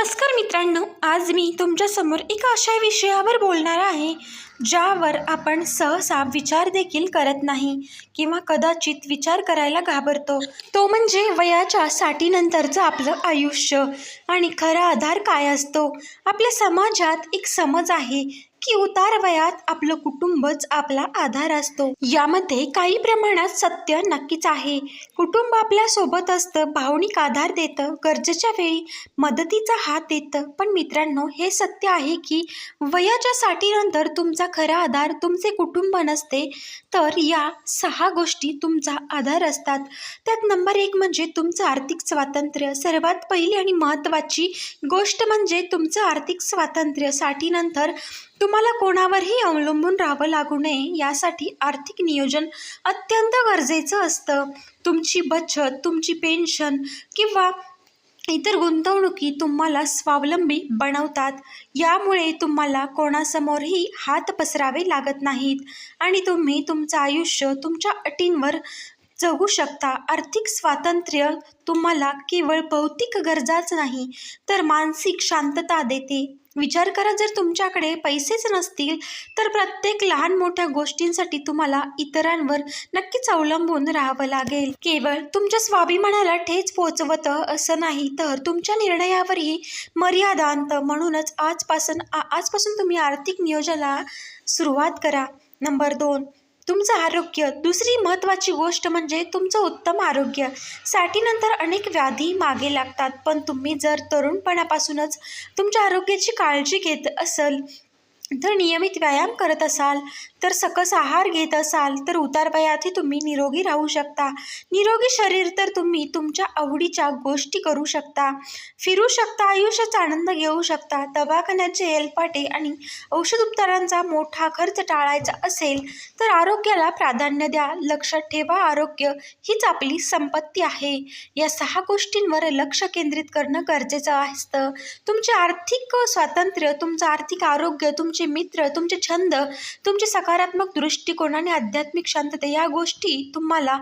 नमस्कार मित्रांनो आज मी तुमच्यासमोर एका अशा विषयावर बोलणार आहे ज्यावर आपण सहसा विचार देखील करत नाही किंवा कदाचित विचार करायला घाबरतो. तो म्हणजे वयाच्या साठीनंतरचं आपलं आयुष्य. आणि खरा आधार काय असतो? आपल्या समाजात एक समज आहे की उतार वयात आपलं कुटुंबच आपला आधार असतो. यामध्ये काही प्रमाणात सत्य नक्कीच आहे. कुटुंब आपल्यासोबत असतं भावनिक आधार देतं गरजेच्या वेळी मदतीचा हात देतं. पण मित्रांनो हे सत्य आहे की वयाच्या साठीनंतर तुमचा खरा आधार तुमचे कुटुंब नसते तर या सहा गोष्टी तुमचा आधार असतात. त्यात नंबर एक म्हणजे तुमचं आर्थिक स्वातंत्र्य. सर्वात पहिली आणि महत्त्वाची गोष्ट म्हणजे तुमचं आर्थिक स्वातंत्र्य साठीनंतर तुम्हाला कोणावरही अवलंबून राहावं लागू नये यासाठी आर्थिक नियोजन अत्यंत गरजेचं असतं. तुमची बचत तुमची पेन्शन किंवा इतर गुंतवणुकी तुम्हाला स्वावलंबी बनवतात. यामुळे तुम्हाला कोणासमोरही हात पसरावे लागत नाहीत आणि तुम्ही तुमचं आयुष्य तुमच्या अटींवर जगू शकता. आर्थिक स्वातंत्र्य तुम्हाला केवळ भौतिक गरजाच नाही तर मानसिक शांतता देते. विचार करा जर तुमच्याकडे पैसेच नसतील तर प्रत्येक लहान मोठ्या गोष्टींसाठी तुम्हाला इतरांवर नक्कीच अवलंबून राहावं लागेल. केवळ तुमच्या स्वाभिमानाला ठेच पोचवतं असं नाही तर तुमच्या निर्णयावरही मर्यादा म्हणूनच आजपासून आ- आजपासून तुम्ही आर्थिक नियोजनाला सुरुवात करा. नंबर दोन तुमचं आरोग्य. दुसरी महत्त्वाची गोष्ट म्हणजे तुमचं उत्तम आरोग्य. साठीनंतर अनेक व्याधी मागे लागतात पण तुम्ही जर तरुणपणापासूनच तुमच्या आरोग्याची काळजी घेत असाल तर नियमित व्यायाम करत असाल तर सकस आहार घेत असाल तर उतारवयातही तुम्ही निरोगी राहू शकता. निरोगी शरीर तर तुम्ही तुमच्या आवडीच्या गोष्टी करू शकता. फिरू शकता आयुष्याचा आनंद घेऊ शकता. दवाखान्याचे हेलपाटे आणि औषध उपचारांचा मोठा खर्च टाळायचा असेल तर आरोग्याला प्राधान्य द्या. लक्षात ठेवा आरोग्य हीच आपली संपत्ती आहे. या सहा गोष्टींवर लक्ष केंद्रित करणं गरजेचं असतं. तुमचे आर्थिक स्वातंत्र्य तुमचं आर्थिक आरोग्य तुमचे तुमचे मित्र तुमचे छंद तुमचे सकारात्मक दृष्टिकोन आणि आध्यात्मिक शांतता या गोष्टी तुम्हाला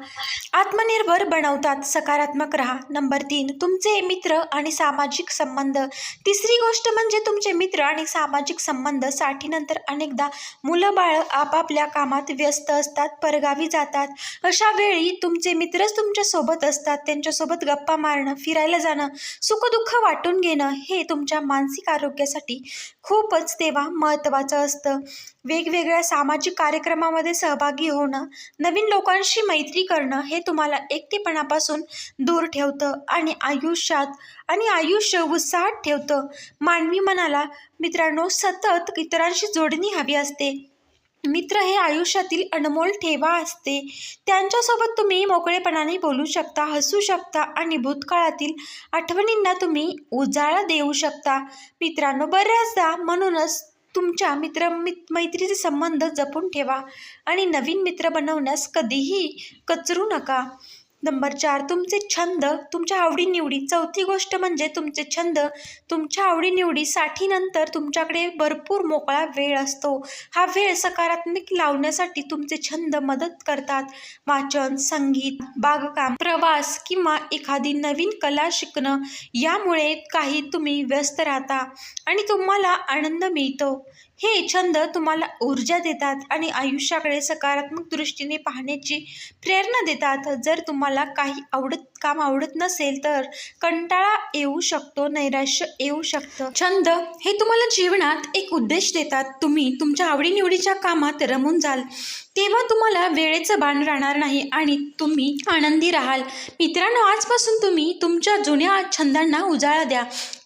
आत्मनिर्भर बनवतात. सकारात्मक राहा. नंबर तीन तुमचे मित्र आणि सामाजिक संबंध. तिसरी गोष्ट म्हणजे तुमचे मित्र आणि सामाजिक संबंध. साठीनंतर अनेकदा मुलं बाळ आपापल्या कामात व्यस्त असतात परगावी जातात. अशा वेळी तुमचे मित्रच तुमच्यासोबत असतात. त्यांच्यासोबत गप्पा मारणं फिरायला जाणं सुखदुःख वाटून घेणं हे तुमच्या मानसिक आरोग्यासाठी खूपच तेव्हा महत्त्वाचं असतं. वेगवेगळ्या सामाजिक कार्यक्रमामध्ये सहभागी होणं नवीन लोकांशी मैत्री करणं हे तुम्हाला एकटेपणापासून दूर ठेवतं आणि आयुष्यात आणि आयुष्य उत्साहात ठेवतं. मानवी मनाला मित्रांनो सतत इतरांशी जोडणी हवी असते. मित्र हे आयुष्यातील अनमोल ठेवा असते. त्यांच्यासोबत तुम्ही मोकळेपणाने बोलू शकता हसू शकता आणि भूतकाळातील आठवणींना तुम्ही उजाळा देऊ शकता. मित्रांनो बऱ्याचदा म्हणूनच तुमच्या मित्र मित मैत्रीचे संबंध जपून ठेवा आणि नवीन मित्र बनवण्यास कधीही कचरू नका. नंबर चार तुमचे छंद तुमच्या आवडीनिवडी. चौथी गोष्ट म्हणजे तुमचे छंद. तुमच्या आवडीनिवडीसाठीनंतर तुमच्याकडे भरपूर मोकळा वेळ असतो. हा वेळ सकारात्मक लावण्यासाठी तुमचे छंद मदत करतात. वाचन संगीत बागकाम प्रवास किंवा एखादी नवीन कला शिकणं यामुळे काही तुम्ही व्यस्त राहता आणि तुम्हाला आनंद मिळतो. हे छंद तुम्हाला ऊर्जा देतात आणि आयुष्याकडे सकारात्मक दृष्टीने पाहण्याची प्रेरणा देतात. जर तुम्हाला काही आवडत काम आवडत नसेल तर कंटाळा येऊ शकतो नैराश्य येऊ शकतं. छंद हे तुम्हाला जीवनात एक उद्देश देतात. तुम्ही तुमच्या आवडीनिवडीच्या कामात रमून जाल. तेव्हा तुम्हाला वेळेचं भान राहणार नाही आणि तुम्ही आनंदी राहाल. मित्रांनो आजपासून तुम्ही तुमच्या जुन्या छंदांना उजाळा द्या.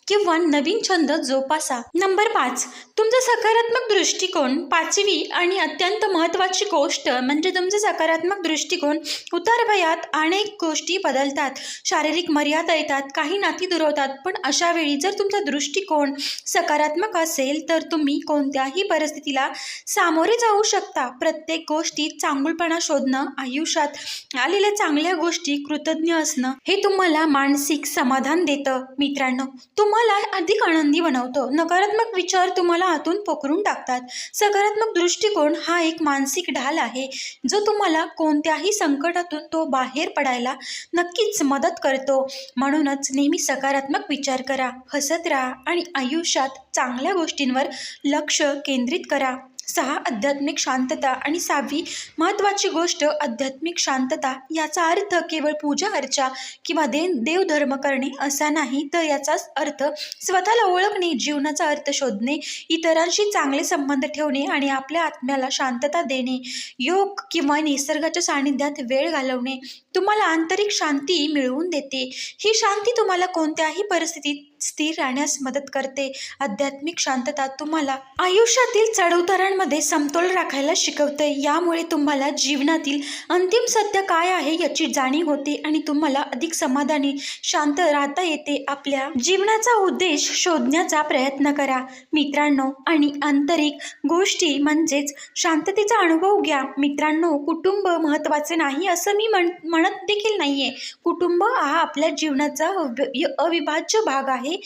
किंवा नवीन छंद जोपासा. नंबर पाच. तुमचा सकारात्मक दृष्टिकोन पाचवी आणि अत्यंत महत्त्वाची गोष्ट म्हणजे तुमचा सकारात्मक दृष्टिकोन उतार वयात अनेक गोष्टी बदलतात. शारीरिक मर्यादा येतात काही नाती दुरवतात पण अशा वेळी जर तुमचा दृष्टिकोन सकारात्मक असेल तर तुम्ही कोणत्याही परिस्थितीला सामोरे जाऊ शकता. प्रत्येक गोष्टीत चांगुलपणा शोधणं आयुष्यात आलेल्या चांगल्या गोष्टी कृतज्ञ असणं हे तुम्हाला मानसिक समाधान देतं. मित्रांनो तुम तुम्हाला अधिक आनंदी बनवतो. नकारात्मक विचार तुम्हाला आतून पोखरून टाकतात. सकारात्मक दृष्टिकोन हा एक मानसिक ढाल आहे जो तुम्हाला कोणत्याही संकटातून तो बाहेर पडायला नक्कीच मदत करतो. म्हणूनच नेहमी सकारात्मक विचार करा हसत राहा आणि आयुष्यात चांगल्या गोष्टींवर लक्ष केंद्रित करा. सहा आध्यात्मिक शांतता आणि सहावी महत्त्वाची गोष्ट आध्यात्मिक शांतता याचा अर्थ केवळ पूजा अर्चा किंवा दे देवधर्म करणे असा नाही तर याचाच अर्थ स्वतःला ओळखणे जीवनाचा अर्थ शोधणे इतरांशी चांगले संबंध ठेवणे आणि आपल्या आत्म्याला शांतता देणे योग किंवा निसर्गाच्या सानिध्यात वेळ घालवणे तुम्हाला आंतरिक शांती मिळवून देते. ही शांती तुम्हाला कोणत्याही परिस्थितीत स्थिर राहण्यास मदत करते. आध्यात्मिक शांतता तुम्हाला आयुष्यातील चढउतारांमध्ये समतोल राखायला शिकवते. यामुळे तुम्हाला जीवनातील अंतिम सत्य काय आहे याची जाणीव होते आणि तुम्हाला अधिक समाधानी शांत राहता येते. आपल्या जीवनाचा उद्देश शोधण्याचा प्रयत्न करा. मित्रांनो आणि आंतरिक गोष्टी म्हणजेच शांततेचा अनुभव घ्या. मित्रांनो कुटुंब महत्त्वाचे नाही असं मी म्हण म्हणत देखील नाही आहे कुटुंब हा आपल्या जीवनाचा अविभाज्य भाग आहे.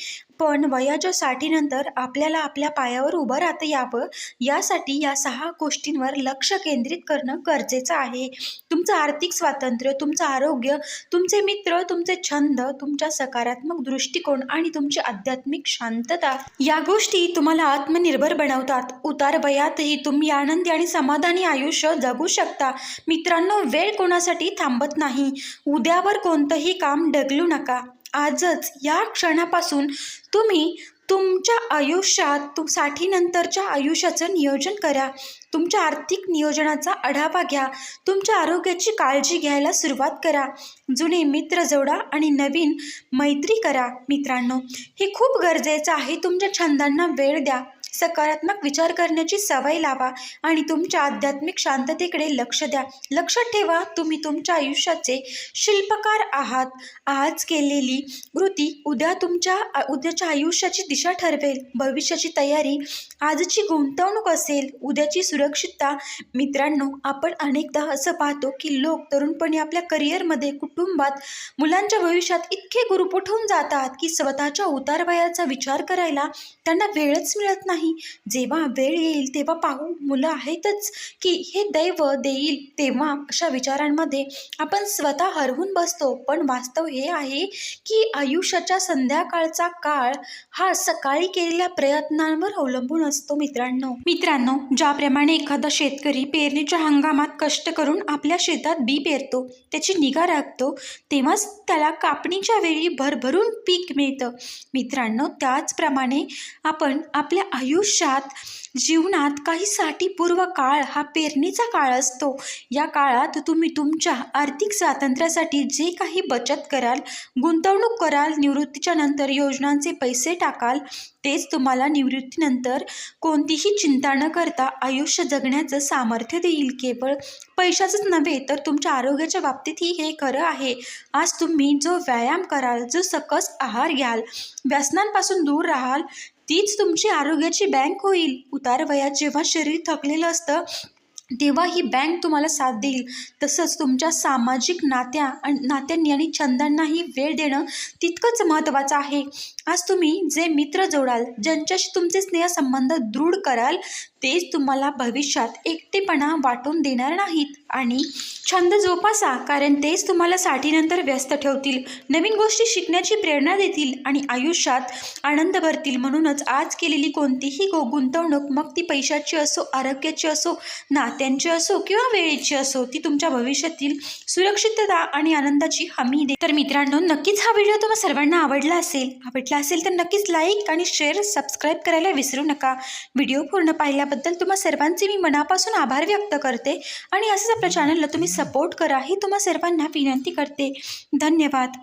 पण वयाच्या साठीनंतर आपल्याला आपल्या पायावर उभं राहता यावं यासाठी या सहा गोष्टींवर लक्ष केंद्रित करणं गरजेचं आहे. तुमचं आर्थिक स्वातंत्र्य तुमचं आरोग्य तुमचे मित्र तुमचे छंद तुमच्या सकारात्मक दृष्टिकोन आणि तुमची आध्यात्मिक शांतता या गोष्टी तुम्हाला आत्मनिर्भर बनवतात. उतार वयातही तुम्ही आनंदी आणि समाधानी आयुष्य जगू शकता. मित्रांनो वेळ कोणासाठी थांबत नाही. उद्यावर कोणतंही काम ढकलू नका. आजच या क्षणापासून तुम्ही तुमच्या आयुष्यात तुमसाठी नंतरच्या आयुष्याचं नियोजन करा. तुमच्या आर्थिक नियोजनाचा आढावा घ्या. तुमच्या आरोग्याची काळजी घ्यायला सुरुवात करा. जुने मित्र जोडा आणि नवीन मैत्री करा मित्रांनो. हे खूप गरजेचं आहे. तुमच्या छंदांना वेळ द्या. सकारात्मक विचार करण्याची सवय लावा आणि तुमच्या आध्यात्मिक शांततेकडे लक्ष द्या. लक्षात ठेवा तुम्ही तुमच्या आयुष्याचे शिल्पकार आहात. आज केलेली कृती उद्या तुमच्या उद्याच्या आयुष्याची दिशा ठरवेल. भविष्याची तयारी आजची गुंतवणूक असेल. उद्याची सुरक्षितता. मित्रांनो आपण अनेकदा असं पाहतो की लोक तरुणपणी आपल्या करिअरमध्ये कुटुंबात मुलांच्या भविष्यात इतके गुरुपुठून जातात की स्वतःच्या उतारवयाचा विचार करायला त्यांना वेळच मिळत नाही. जेव्हा वेळ येईल तेव्हा पाहू मुलं आहेतच की हे दैव देईल. तेव्हा अशा विचारांमध्ये आपण स्वतः हरवून बसतो. पण वास्तव हे आहे की आयुष्याच्या संध्याकाळचा काळ हा सकाळी केलेल्या प्रयत्नांवर अवलंबून असतो मित्रांनो. मित्रांनो ज्याप्रमाणे एखादा शेतकरी पेरणीच्या हंगामात कष्ट करून आपल्या शेतात बी पेरतो त्याची निगा राखतो तेव्हाच त्याला कापणीच्या वेळी भरभरून पीक मिळतं. मित्रांनो त्याचप्रमाणे आपण आपल्या आयुष्यात जीवनात काही साठीपूर्व काळ हा पेरणीचा काळ असतो. या काळात तुम्ही तुमच्या आर्थिक स्वातंत्र्यासाठी जे काही बचत कराल गुंतवणूक कराल निवृत्तीच्या नंतर योजनांचे पैसे टाकाल तेच तुम्हाला निवृत्तीनंतर कोणतीही चिंता न करता आयुष्य जगण्याचं सामर्थ्य देईल केवळ. पैशाचंच नव्हे तर तुमच्या आरोग्याच्या बाबतीतही हे खरं आहे. आज तुम्ही जो व्यायाम कराल जो सकस आहार घ्याल व्यसनांपासून दूर राहाल तीच तुमची आरोग्याची बँक होईल. उतार वयात जेव्हा शरीर थकलेलं असतं तेव्हा ही बँक तुम्हाला साथ देईल. तसंच तुमच्या सामाजिक नात्या आणि नात्यांनी आणि छंदांनाही वेळ देणं तितकंच महत्त्वाचं आहे. आज तुम्ही जे मित्र जोडाल ज्यांच्याशी तुमचे स्नेहसंबंध दृढ कराल तेच तुम्हाला भविष्यात एकटेपणा वाटून देणार नाहीत. आणि छंद जोपासा कारण तेच तुम्हाला साठीनंतर व्यस्त ठेवतील नवीन गोष्टी शिकण्याची प्रेरणा देतील आणि आयुष्यात आनंद भरतील. म्हणूनच आज केलेली कोणतीही गो गुंतवणूक मग ती पैशाची असो आरोग्याची असो नात्यांची असो किंवा वेळेची असो ती तुमच्या भविष्यातील सुरक्षितता आणि आनंदाची हमी दे. तर मित्रांनो नक्कीच हा व्हिडिओ तुम्हाला सर्वांना आवडला असेल. आवडला असेल तर नक्कीच लाईक आणि शेअर सबस्क्राईब करायला विसरू नका. व्हिडिओ पूर्ण पाहिल्याबद्दल तुम्हा सर्वांचे मी मनापासून आभार व्यक्त करते. आणि असंच आपल्या चॅनलला तुम्ही सपोर्ट करा ही तुम्हा सर्वांना विनंती करते. धन्यवाद.